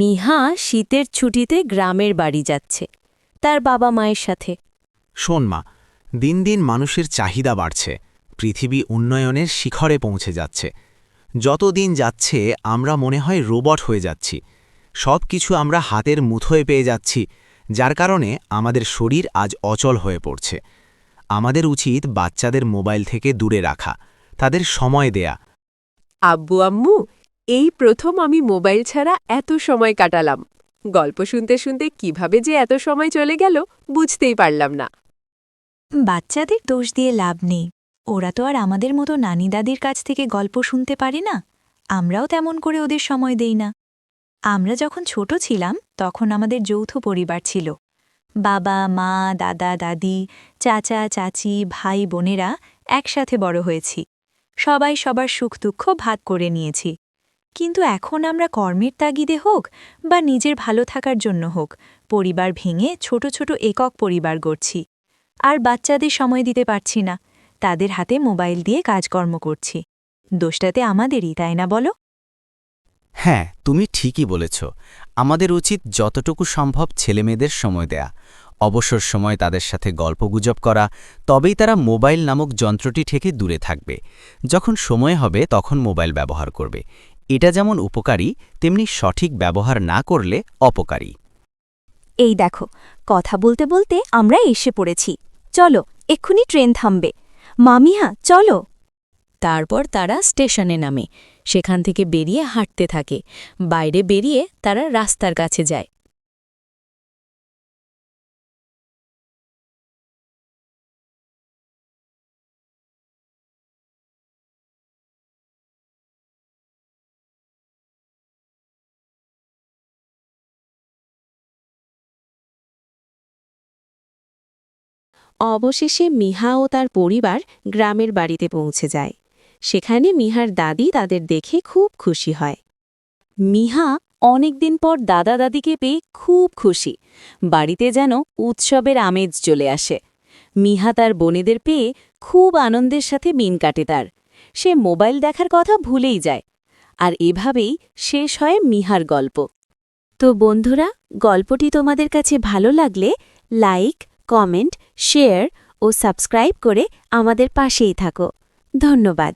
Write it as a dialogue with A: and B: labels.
A: মিহা শীতের ছুটিতে গ্রামের বাড়ি যাচ্ছে তার বাবা মায়ের সাথে।
B: শোন মা দিন দিন মানুষের চাহিদা বাড়ছে পৃথিবী উন্নয়নের শিখরে পৌঁছে যাচ্ছে। যত দিন যাচ্ছে আমরা মনে হয় রোবট হয়ে যাচ্ছি। সব কিছু আমরা হাতের মুঠোয় পেয়ে যাচ্ছি যার কারণে আমাদের শরীর আজ অচল হয়ে পড়ছে। আমাদের উচিত বাচ্চাদের মোবাইল থেকে দূরে রাখা তাদের সময় দেয়া।
C: আব্বু আম্মু এই প্রথম আমি মোবাইল ছাড়া এত সময় কাটালাম। গল্প শুনতে শুনতে কীভাবে যে এত সময় চলে গেল, বুঝতেই পারলাম না।
D: বাচ্চাদের দোষ দিয়ে লাভ নেই। ওরা তো আর আমাদের মতো নানি দাদির কাছ থেকে গল্প শুনতে পারে না। আমরাও তেমন করে ওদের সময় দেই না। আমরা যখন ছোট ছিলাম, তখন আমাদের যৌথ পরিবার ছিল। বাবা, মা, দাদা, দাদি, চাচা, চাচি, ভাই, বোনেরা একসাথে বড় হয়েছি। সবাই সবার সুখ দুঃখ ভাগ করে নিয়েছি। কিন্তু এখন আমরা কর্মের তাগিদে হোক বা নিজের ভালো থাকার জন্য হোক, পরিবার ভেঙে ছোট ছোট একক পরিবার গড়ছি। আর বাচ্চাদের সময় দিতে পারছি না, তাদের হাতে মোবাইল দিয়ে কাজকর্ম করছি। দোষটাতে আমাদেরই, তাই না বলো?
E: হ্যাঁ তুমি ঠিকই বলেছ। আমাদের উচিত যতটুকু সম্ভব ছেলেমেয়েদের সময় দেয়া। অবসর সময় তাদের সাথে গল্পগুজব করা, তবেই তারা মোবাইল নামক যন্ত্রটি থেকে দূরে থাকবে। যখন সময় হবে, তখন মোবাইল ব্যবহার করবে। এটা যেমন উপকারী তেমনি সঠিক ব্যবহার না করলে অপকারী।
A: এই দেখো কথা বলতে বলতে আমরা এসে পড়েছি। চলো এক্ষুনি ট্রেন থামবে। মামিহা চলো। তারপর তারা স্টেশনে নামে। সেখান থেকে বেরিয়ে হাঁটতে থাকে। বাইরে বেরিয়ে তারা রাস্তার কাছে যায়। অবশেষে মিহা ও তার পরিবার গ্রামের বাড়িতে পৌঁছে যায়। সেখানে মিহার দাদি তাদের দেখে খুব খুশি হয়। মিহা অনেকদিন পর দাদা দাদিকে পেয়ে খুব খুশি। বাড়িতে যেন উৎসবের আমেজ চলে আসে। মিহা তার বোনেদের পেয়ে খুব আনন্দের সাথে মিন কাটে তার। সে মোবাইল দেখার কথা ভুলেই যায়। আর এভাবেই শেষ হয় মিহার গল্প। তো বন্ধুরা, গল্পটি তোমাদের কাছে ভালো লাগলে লাইক কমেন্ট শেয়ার ও সাবস্ক্রাইব করে আমাদের পাশেই থাকো। ধন্যবাদ।